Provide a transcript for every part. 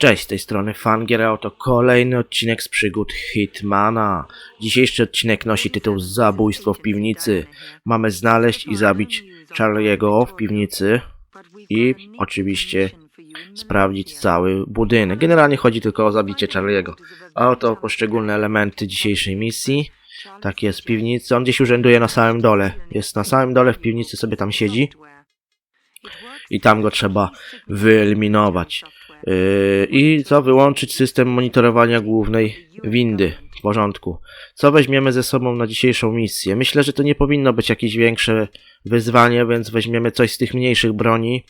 Cześć, z tej strony Fangierao, to kolejny odcinek z przygód Hitmana. Dzisiejszy odcinek nosi tytuł Zabójstwo w piwnicy. Mamy znaleźć i zabić Charlie'ego w piwnicy i oczywiście sprawdzić cały budynek. Generalnie chodzi tylko o zabicie Charlie'ego. A oto poszczególne elementy dzisiejszej misji. Tak jest w piwnicy. On gdzieś urzęduje na samym dole. Jest na samym dole w piwnicy, sobie tam siedzi. I tam go trzeba wyeliminować. Yy, I co? Wyłączyć system monitorowania głównej windy. W porządku. Co weźmiemy ze sobą na dzisiejszą misję? Myślę, że to nie powinno być jakieś większe wyzwanie, więc weźmiemy coś z tych mniejszych broni.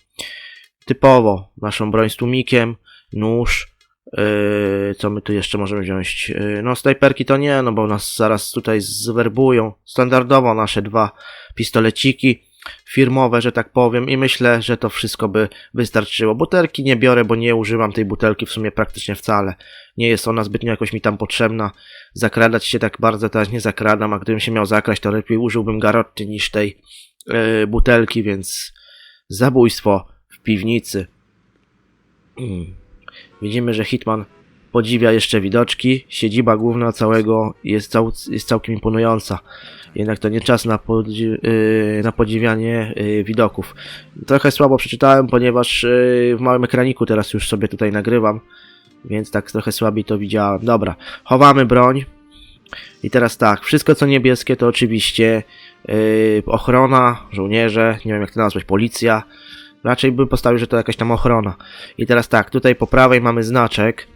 Typowo naszą broń z tłumikiem, nóż. Yy, co my tu jeszcze możemy wziąć? Yy, no, snajperki to nie, no bo nas zaraz tutaj zwerbują. Standardowo nasze dwa pistoleciki firmowe, że tak powiem, i myślę, że to wszystko by wystarczyło. Butelki nie biorę, bo nie używam tej butelki w sumie praktycznie wcale. Nie jest ona zbytnio jakoś mi tam potrzebna. Zakradać się tak bardzo teraz nie zakradam, a gdybym się miał zakraść, to lepiej użyłbym garoty niż tej yy, butelki, więc zabójstwo w piwnicy. Mm. Widzimy, że Hitman podziwia jeszcze widoczki. Siedziba główna całego jest, cał, jest całkiem imponująca. Jednak to nie czas na, podzi yy, na podziwianie yy, widoków. Trochę słabo przeczytałem, ponieważ yy, w małym ekraniku teraz już sobie tutaj nagrywam. Więc tak trochę słabiej to widziałem. Dobra, chowamy broń. I teraz tak, wszystko co niebieskie to oczywiście yy, ochrona, żołnierze, nie wiem jak to nazwać, policja. Raczej bym postawił, że to jakaś tam ochrona. I teraz tak, tutaj po prawej mamy znaczek.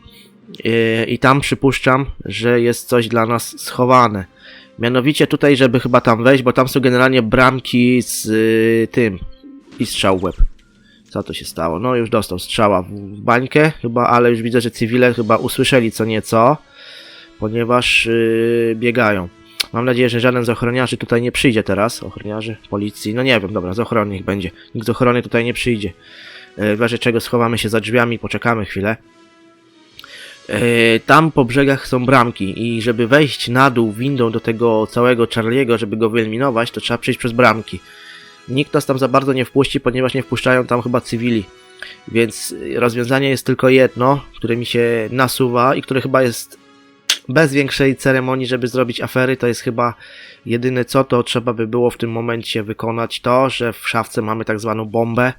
Yy, I tam przypuszczam, że jest coś dla nas schowane. Mianowicie tutaj, żeby chyba tam wejść, bo tam są generalnie bramki z y, tym i strzał w łeb. Co to się stało? No już dostał strzała w, bańkę chyba, ale już widzę, że cywile chyba usłyszeli co nieco, ponieważ y, biegają. Mam nadzieję, że żaden z ochroniarzy tutaj nie przyjdzie teraz. Ochroniarzy, policji, no nie wiem, dobra, z ochrony niech będzie. Nikt z ochrony tutaj nie przyjdzie. Y, w razie czego schowamy się za drzwiami, poczekamy chwilę. E, Tam po brzegach są bramki i żeby wejść na dół windą do tego całego Charlie'ego, żeby go wyeliminować, to trzeba przejść przez bramki. Nikt nas tam za bardzo nie wpuści, ponieważ nie wpuszczają tam chyba cywili. Więc rozwiązanie jest tylko jedno, które mi się nasuwa i które chyba jest bez większej ceremonii, żeby zrobić afery. To jest chyba jedyne co, to trzeba by było w tym momencie wykonać to, że w szafce mamy tak zwaną bombę,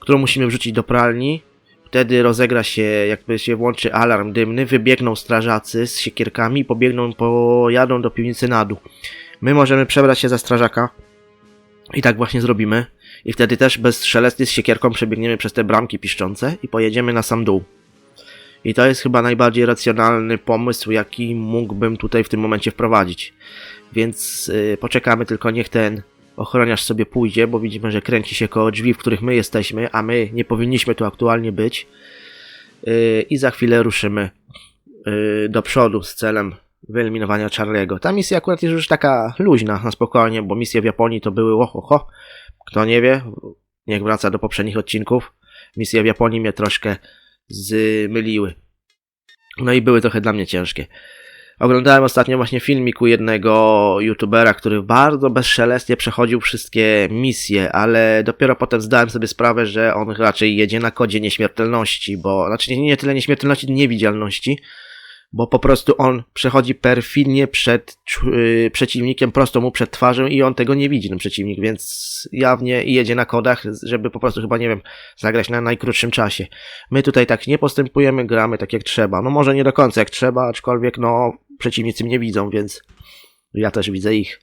którą musimy wrzucić do pralni Wtedy rozegra się, jakby się włączy alarm dymny, wybiegną strażacy z siekierkami i pobiegną, pojadą do piwnicy na dół. My możemy przebrać się za strażaka i tak właśnie zrobimy. I wtedy też bez szelesty z siekierką przebiegniemy przez te bramki piszczące i pojedziemy na sam dół. I to jest chyba najbardziej racjonalny pomysł, jaki mógłbym tutaj w tym momencie wprowadzić. Więc yy, poczekamy tylko niech ten ochroniarz sobie pójdzie, bo widzimy, że kręci się koło drzwi, w których my jesteśmy, a my nie powinniśmy tu aktualnie być. Yy, I za chwilę ruszymy yy, do przodu z celem wyeliminowania Charlie'ego. Ta misja akurat jest już taka luźna, na spokojnie, bo misje w Japonii to były ohoho. Kto nie wie, niech wraca do poprzednich odcinków. Misje w Japonii mnie troszkę zmyliły. No i były trochę dla mnie ciężkie. Oglądałem ostatnio właśnie filmik u jednego youtubera, który bardzo bezszelestnie przechodził wszystkie misje, ale dopiero potem zdałem sobie sprawę, że on raczej jedzie na kodzie nieśmiertelności, bo znaczy nie, nie tyle nieśmiertelności, niewidzialności, bo po prostu on przechodzi perfidnie przed yy, przeciwnikiem, prosto mu przed twarzą i on tego nie widzi, ten przeciwnik, więc jawnie jedzie na kodach, żeby po prostu chyba, nie wiem, zagrać na najkrótszym czasie. My tutaj tak nie postępujemy, gramy tak jak trzeba. No może nie do końca jak trzeba, aczkolwiek no przeciwnicy mnie widzą, więc ja też widzę ich.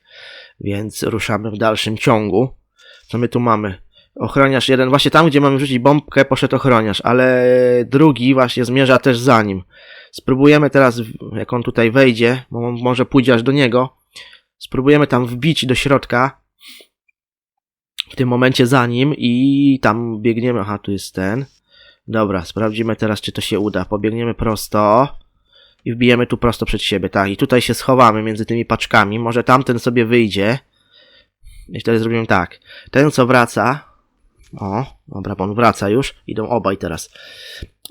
Więc ruszamy w dalszym ciągu. Co my tu mamy? Ochroniarz jeden, właśnie tam, gdzie mamy rzucić bombkę, poszedł ochroniarz, ale drugi właśnie zmierza też za nim. Spróbujemy teraz, jak on tutaj wejdzie, bo może pójdzie aż do niego, spróbujemy tam wbić do środka, w tym momencie za nim i tam biegniemy, aha, tu jest ten. Dobra, sprawdzimy teraz, czy to się uda. Pobiegniemy prosto i wbijemy tu prosto przed siebie, tak, i tutaj się schowamy między tymi paczkami, może tamten sobie wyjdzie. I wtedy zrobimy tak, ten co wraca, o, dobra, bo on wraca już, idą obaj teraz,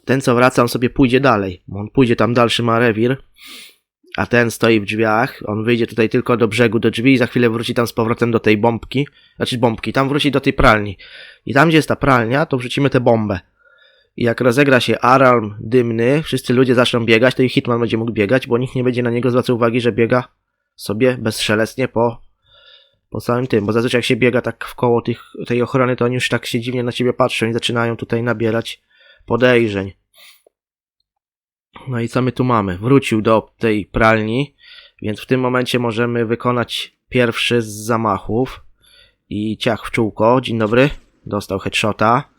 ten co wraca, on sobie pójdzie dalej, on pójdzie tam dalszy ma rewir, a ten stoi w drzwiach, on wyjdzie tutaj tylko do brzegu, do drzwi i za chwilę wróci tam z powrotem do tej bombki, znaczy bombki, tam wróci do tej pralni. I tam gdzie jest ta pralnia, to wrzucimy tę bombę Jak rozegra się alarm dymny, wszyscy ludzie zaczną biegać, to i Hitman będzie mógł biegać, bo nikt nie będzie na niego zwracał uwagi, że biega sobie bezszelestnie po, po całym tym. Bo zazwyczaj jak się biega tak w koło tych, tej ochrony, to oni już tak się dziwnie na ciebie patrzą i zaczynają tutaj nabierać podejrzeń. No i co my tu mamy? Wrócił do tej pralni, więc w tym momencie możemy wykonać pierwszy z zamachów. I ciach w czółko, dzień dobry, dostał headshota.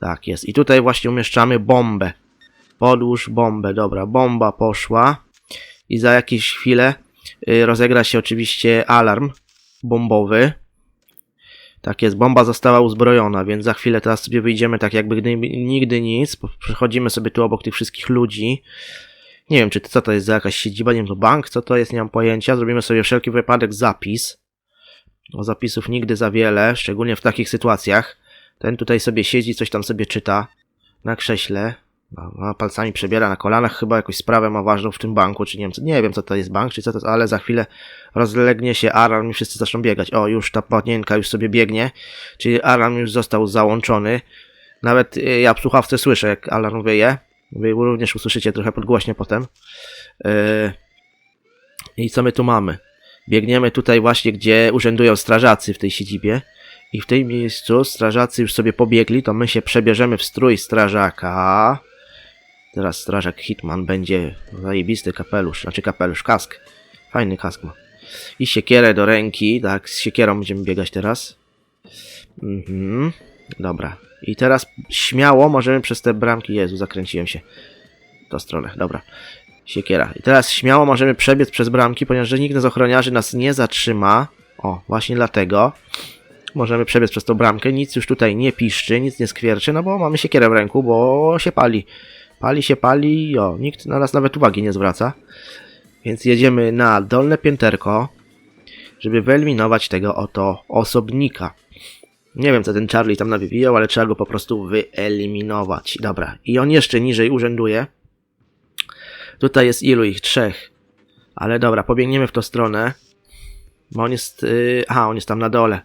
Tak jest. I tutaj właśnie umieszczamy bombę. Podłóż bombę, dobra, bomba poszła. I za jakieś chwilę y, rozegra się oczywiście alarm bombowy. Tak jest, bomba została uzbrojona, więc za chwilę teraz sobie wyjdziemy tak jakby gdy, nigdy nic. Przechodzimy sobie tu obok tych wszystkich ludzi. Nie wiem, czy to, co to jest za jakaś siedziba, nie wiem, to bank, co to jest, nie mam pojęcia. Zrobimy sobie wszelki wypadek zapis. O zapisów nigdy za wiele, szczególnie w takich sytuacjach. Ten tutaj sobie siedzi, coś tam sobie czyta na krześle. A, palcami przebiera na kolanach, chyba jakąś sprawę ma ważną w tym banku, czy nie wiem, co, nie wiem co to jest bank, czy co to jest, ale za chwilę rozlegnie się alarm i wszyscy zaczną biegać. O, już ta panienka już sobie biegnie, czyli alarm już został załączony. Nawet y, ja w słuchawce słyszę, jak alarm wyje. Wy również usłyszycie trochę podgłośnie potem. Yy, I co my tu mamy? Biegniemy tutaj właśnie, gdzie urzędują strażacy w tej siedzibie. I w tym miejscu strażacy już sobie pobiegli, to my się przebierzemy w strój strażaka. Teraz strażak Hitman będzie zajebisty kapelusz, znaczy kapelusz, kask. Fajny kask ma. I siekierę do ręki, tak, z siekierą będziemy biegać teraz. Mhm, dobra. I teraz śmiało możemy przez te bramki, Jezu, zakręciłem się. W tą stronę, dobra. Siekiera. I teraz śmiało możemy przebiec przez bramki, ponieważ nikt z ochroniarzy nas nie zatrzyma. O, właśnie dlatego możemy przebiec przez tą bramkę, nic już tutaj nie piszczy, nic nie skwierczy, no bo mamy siekierę w ręku, bo się pali. Pali się, pali o, nikt na nas nawet uwagi nie zwraca. Więc jedziemy na dolne pięterko, żeby wyeliminować tego oto osobnika. Nie wiem, co ten Charlie tam nawywijał, ale trzeba go po prostu wyeliminować. Dobra, i on jeszcze niżej urzęduje. Tutaj jest ilu ich? Trzech. Ale dobra, pobiegniemy w tą stronę. Bo on jest... Yy, aha, on jest tam na dole.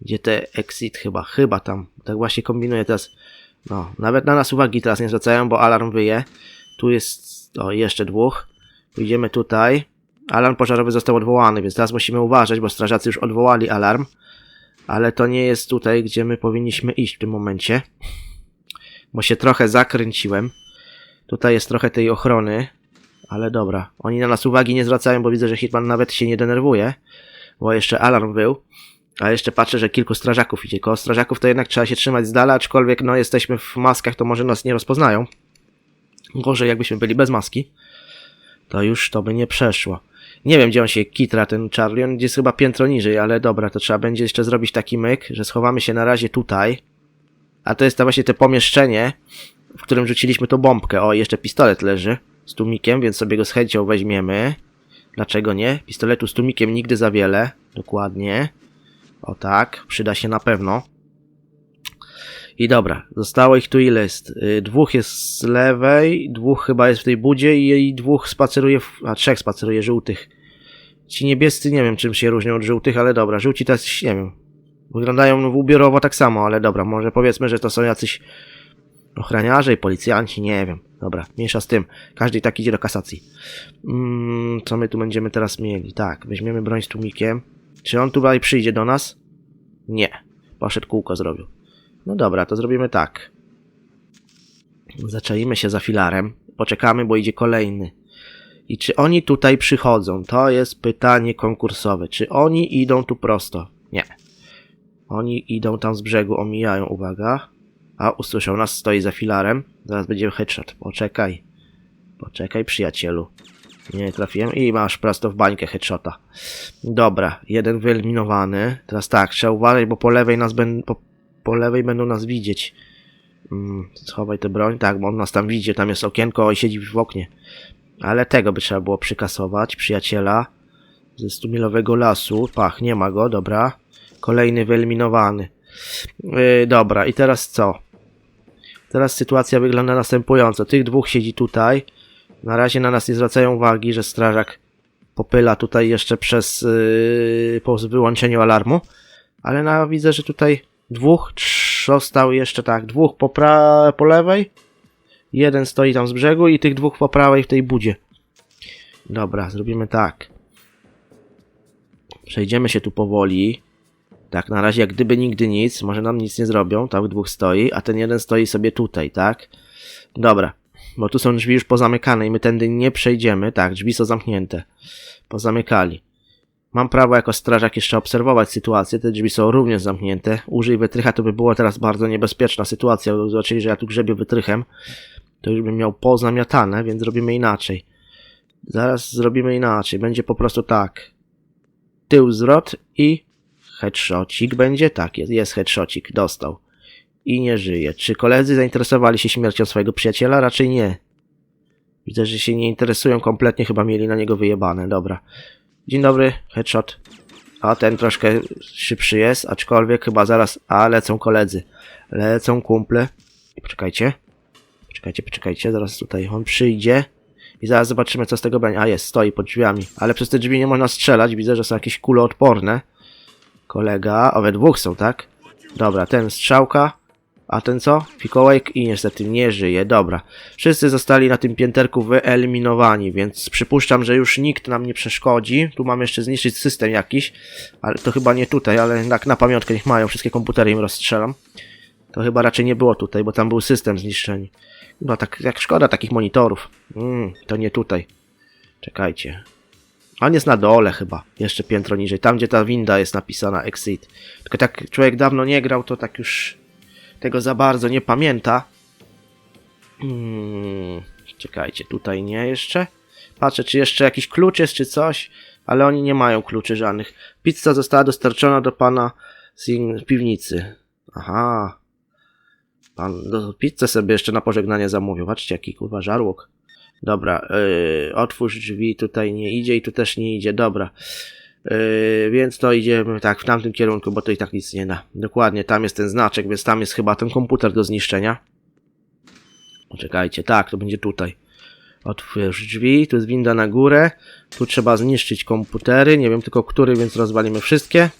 Gdzie te exit chyba, chyba tam. Tak właśnie kombinuję teraz. No, nawet na nas uwagi teraz nie zwracają, bo alarm wyje. Tu jest, o, jeszcze dwóch. Pójdziemy tutaj. Alarm pożarowy został odwołany, więc teraz musimy uważać, bo strażacy już odwołali alarm. Ale to nie jest tutaj, gdzie my powinniśmy iść w tym momencie. Bo się trochę zakręciłem. Tutaj jest trochę tej ochrony. Ale dobra, oni na nas uwagi nie zwracają, bo widzę, że Hitman nawet się nie denerwuje. Bo jeszcze alarm był. A jeszcze patrzę, że kilku strażaków idzie. Koło strażaków to jednak trzeba się trzymać z dala, aczkolwiek no jesteśmy w maskach, to może nas nie rozpoznają. Gorzej jakbyśmy byli bez maski. To już to by nie przeszło. Nie wiem, gdzie on się kitra, ten Charlie. On jest chyba piętro niżej, ale dobra, to trzeba będzie jeszcze zrobić taki myk, że schowamy się na razie tutaj. A to jest to właśnie te pomieszczenie, w którym rzuciliśmy tą bombkę. O, jeszcze pistolet leży z tłumikiem, więc sobie go z chęcią weźmiemy. Dlaczego nie? Pistoletu z tłumikiem nigdy za wiele. Dokładnie. O tak, przyda się na pewno. I dobra, zostało ich tu ile jest? Y, Dwóch jest z lewej, dwóch chyba jest w tej budzie i, dwóch spaceruje, w, a trzech spaceruje żółtych. Ci niebiescy nie wiem czym się różnią od żółtych, ale dobra, żółci to jest, nie wiem. Wyglądają ubiorowo tak samo, ale dobra, może powiedzmy, że to są jacyś ochraniarze i policjanci, nie wiem. Dobra, mniejsza z tym. Każdy tak idzie do kasacji. Mm, co my tu będziemy teraz mieli? Tak, weźmiemy broń z tłumikiem. Czy on tutaj przyjdzie do nas? Nie. Poszedł kółko zrobił. No dobra, to zrobimy tak. Zaczaimy się za filarem. Poczekamy, bo idzie kolejny. I czy oni tutaj przychodzą? To jest pytanie konkursowe. Czy oni idą tu prosto? Nie. Oni idą tam z brzegu, omijają, uwaga. A, usłyszał nas, stoi za filarem. Zaraz będzie headshot. Poczekaj. Poczekaj, przyjacielu. Nie trafiłem i masz prosto w bańkę headshota. Dobra, jeden wyeliminowany. Teraz tak, trzeba uważać, bo po lewej nas będą, po, po lewej będą nas widzieć. Mm, schowaj tę broń. Tak, bo on nas tam widzi, tam jest okienko i siedzi w oknie. Ale tego by trzeba było przykasować, przyjaciela. Ze stumilowego lasu. Pach, nie ma go, dobra. Kolejny wyeliminowany. Yy, dobra, i teraz co? Teraz sytuacja wygląda następująco. Tych dwóch siedzi tutaj. Na razie na nas nie zwracają uwagi, że strażak popyla tutaj jeszcze przez yy, po wyłączeniu alarmu. Ale na, widzę, że tutaj dwóch, Został jeszcze tak, dwóch po, pra- po lewej. Jeden stoi tam z brzegu i tych dwóch po prawej w tej budzie. Dobra, zrobimy tak. Przejdziemy się tu powoli. Tak, na razie jak gdyby nigdy nic, może nam nic nie zrobią, tam dwóch stoi, a ten jeden stoi sobie tutaj, tak? Dobra, bo tu są drzwi już pozamykane i my tędy nie przejdziemy. Tak, drzwi są zamknięte. Pozamykali. Mam prawo jako strażak jeszcze obserwować sytuację, te drzwi są również zamknięte. Użyj wytrycha, to by była teraz bardzo niebezpieczna sytuacja. Zobaczyli, że ja tu grzebię wytrychem, to już bym miał pozamiatane, więc zrobimy inaczej. Zaraz zrobimy inaczej. Będzie po prostu tak. Tył zwrot i headshotcik będzie? Tak, jest, jest headshotcik, dostał. I nie żyje. Czy koledzy zainteresowali się śmiercią swojego przyjaciela? Raczej nie. Widzę, że się nie interesują kompletnie, chyba mieli na niego wyjebane. Dobra. Dzień dobry, headshot. A ten troszkę szybszy jest, aczkolwiek chyba zaraz. A lecą koledzy. Lecą kumple. Poczekajcie. Poczekajcie, poczekajcie, zaraz tutaj on przyjdzie. I zaraz zobaczymy, co z tego będzie. A jest, stoi pod drzwiami. Ale przez te drzwi nie można strzelać. Widzę, że są jakieś kuloodporne. Kolega. O, we dwóch są, tak? Dobra, ten strzałka. A ten co? Fikołek i niestety nie żyje. Dobra. Wszyscy zostali na tym pięterku wyeliminowani, więc przypuszczam, że już nikt nam nie przeszkodzi. Tu mam jeszcze zniszczyć system jakiś, ale to chyba nie tutaj, ale tak na pamiątkę niech mają. Wszystkie komputery im rozstrzelam. To chyba raczej nie było tutaj, bo tam był system zniszczeń. No tak, jak szkoda takich monitorów. Mm, to nie tutaj. Czekajcie. On jest na dole chyba, jeszcze piętro niżej, tam gdzie ta winda jest napisana exit. Tylko tak człowiek dawno nie grał, to tak już tego za bardzo nie pamięta. Hmm, czekajcie, tutaj nie jeszcze. Patrzę, czy jeszcze jakiś klucz jest, czy coś, ale oni nie mają kluczy żadnych. Pizza została dostarczona do pana z piwnicy. Aha. Pan do pizzę sobie jeszcze na pożegnanie zamówił. Patrzcie, jaki kurwa żarłok. Dobra, yy, otwórz drzwi, tutaj nie idzie i tu też nie idzie, dobra. Yy, więc to idziemy tak w tamtym kierunku, bo to i tak nic nie da. Dokładnie, tam jest ten znaczek, więc tam jest chyba ten komputer do zniszczenia. Poczekajcie, tak, to będzie tutaj. Otwórz drzwi, tu jest winda na górę. Tu trzeba zniszczyć komputery, nie wiem tylko który, więc rozwalimy wszystkie.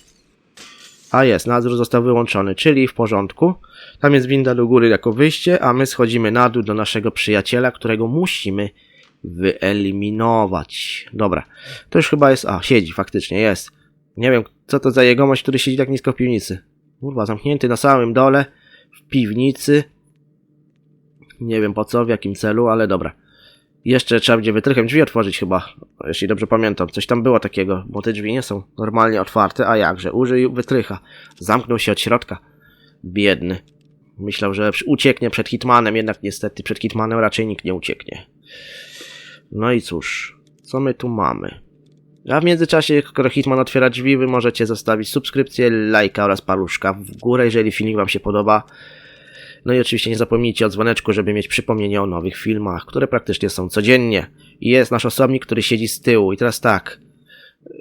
A jest, nadzór został wyłączony, czyli w porządku. Tam jest winda do góry jako wyjście, a my schodzimy na dół do naszego przyjaciela, którego musimy wyeliminować. Dobra, to już chyba jest... A, siedzi, faktycznie, jest. Nie wiem, co to za jegomość, który siedzi tak nisko w piwnicy. Kurwa, zamknięty na samym dole, w piwnicy. Nie wiem po co, w jakim celu, ale dobra. Jeszcze trzeba będzie wytrychem drzwi otworzyć chyba, jeśli dobrze pamiętam. Coś tam było takiego, bo te drzwi nie są normalnie otwarte, a jakże, użyj wytrycha. Zamknął się od środka. Biedny. Myślał, że ucieknie przed Hitmanem, jednak niestety przed Hitmanem raczej nikt nie ucieknie. No i cóż, co my tu mamy? A w międzyczasie, skoro Hitman otwiera drzwi, wy możecie zostawić subskrypcję, lajka oraz paluszka w górę, jeżeli filmik wam się podoba. No i oczywiście nie zapomnijcie o dzwoneczku, żeby mieć przypomnienie o nowych filmach, które praktycznie są codziennie. I jest nasz osobnik, który siedzi z tyłu. I teraz tak,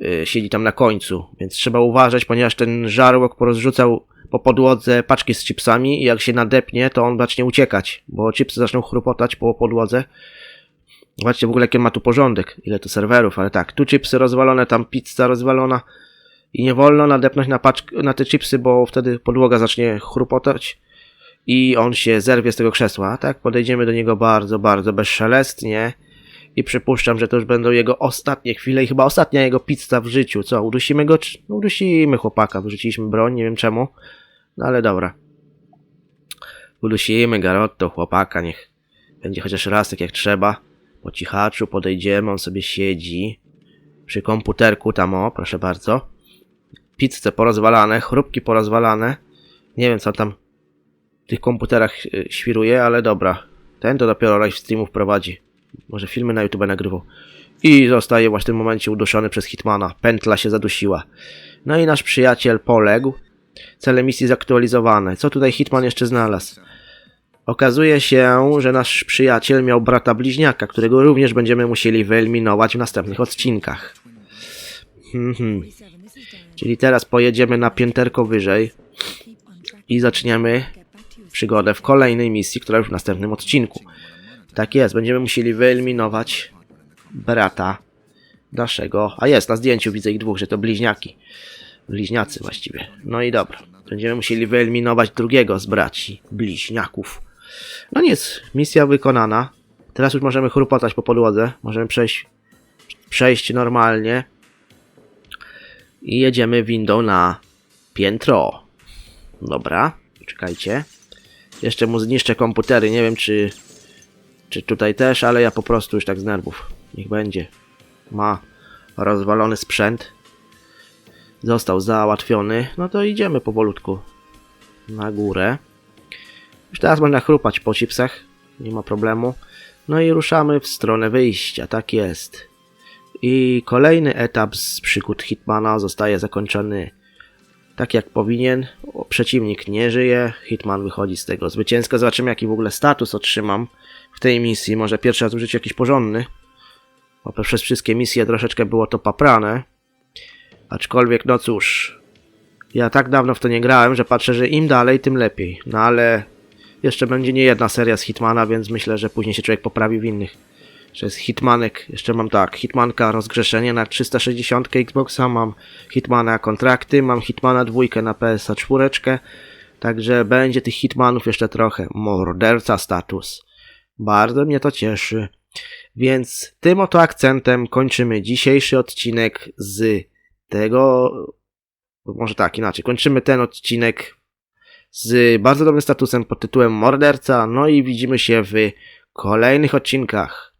yy, siedzi tam na końcu, więc trzeba uważać, ponieważ ten żarłok porozrzucał po podłodze paczki z chipsami i jak się nadepnie, to on zacznie uciekać, bo chipsy zaczną chrupotać po podłodze. Zobaczcie w ogóle jaki ma tu porządek, ile tu serwerów, ale tak, tu chipsy rozwalone, tam pizza rozwalona i nie wolno nadepnąć na, paczk- na te chipsy, bo wtedy podłoga zacznie chrupotać i on się zerwie z tego krzesła. Tak, podejdziemy do niego bardzo, bardzo bezszelestnie i przypuszczam, że to już będą jego ostatnie chwile i chyba ostatnia jego pizza w życiu. Co, udusimy go? No, udusimy chłopaka, wyrzuciliśmy broń, nie wiem czemu, no ale dobra. Udusimy Garotto, chłopaka, niech będzie chociaż raz tak jak trzeba. Po cichaczu podejdziemy, on sobie siedzi. Przy komputerku tam, o, proszę bardzo. Pizze porozwalane, chrupki porozwalane. Nie wiem, co tam w tych komputerach y, świruje, ale dobra. Ten to dopiero live streamów prowadzi. Może filmy na YouTube nagrywał. I zostaje właśnie w tym momencie uduszony przez Hitmana. Pętla się zadusiła. No i nasz przyjaciel poległ. Cele misji zaktualizowane. Co tutaj Hitman jeszcze znalazł? Okazuje się, że nasz przyjaciel miał brata bliźniaka, którego również będziemy musieli wyeliminować w następnych odcinkach. Mhm. Czyli teraz pojedziemy na pięterko wyżej i zaczniemy przygodę w kolejnej misji, która już w następnym odcinku. Tak jest, będziemy musieli wyeliminować brata naszego. A jest, na zdjęciu widzę ich dwóch, że to bliźniaki. Bliźniacy właściwie. No i dobra. Będziemy musieli wyeliminować drugiego z braci bliźniaków. No nic, misja wykonana. Teraz już możemy chrupotać po podłodze. Możemy przejść, przejść normalnie. I jedziemy windą na piętro. Dobra, czekajcie. Jeszcze mu zniszczę komputery. Nie wiem, czy, czy tutaj też, ale ja po prostu już tak z nerwów. Niech będzie. Ma rozwalony sprzęt. Został załatwiony. No to idziemy powolutku na górę. Już teraz można chrupać po chipsach. Nie ma problemu. No i ruszamy w stronę wyjścia. Tak jest. I kolejny etap z przygód Hitmana zostaje zakończony tak jak powinien. O, przeciwnik nie żyje. Hitman wychodzi z tego zwycięsko. Zobaczymy jaki w ogóle status otrzymam w tej misji. Może pierwszy raz życiu jakiś porządny. Bo przez wszystkie misje troszeczkę było to paprane. Aczkolwiek, no cóż. Ja tak dawno w to nie grałem, że patrzę, że im dalej, tym lepiej. No ale jeszcze będzie nie jedna seria z Hitmana, więc myślę, że później się człowiek poprawi w innych. Że jest Hitmanek, jeszcze mam tak, Hitmanka rozgrzeszenie na 360 Xboxa, mam Hitmana kontrakty, mam Hitmana dwójkę na PSA 4, także będzie tych Hitmanów jeszcze trochę. Morderca status. Bardzo mnie to cieszy. Więc tym oto akcentem kończymy dzisiejszy odcinek z tego. Może tak, inaczej. Kończymy ten odcinek z bardzo dobrym statusem pod tytułem Morderca. No i widzimy się w kolejnych odcinkach.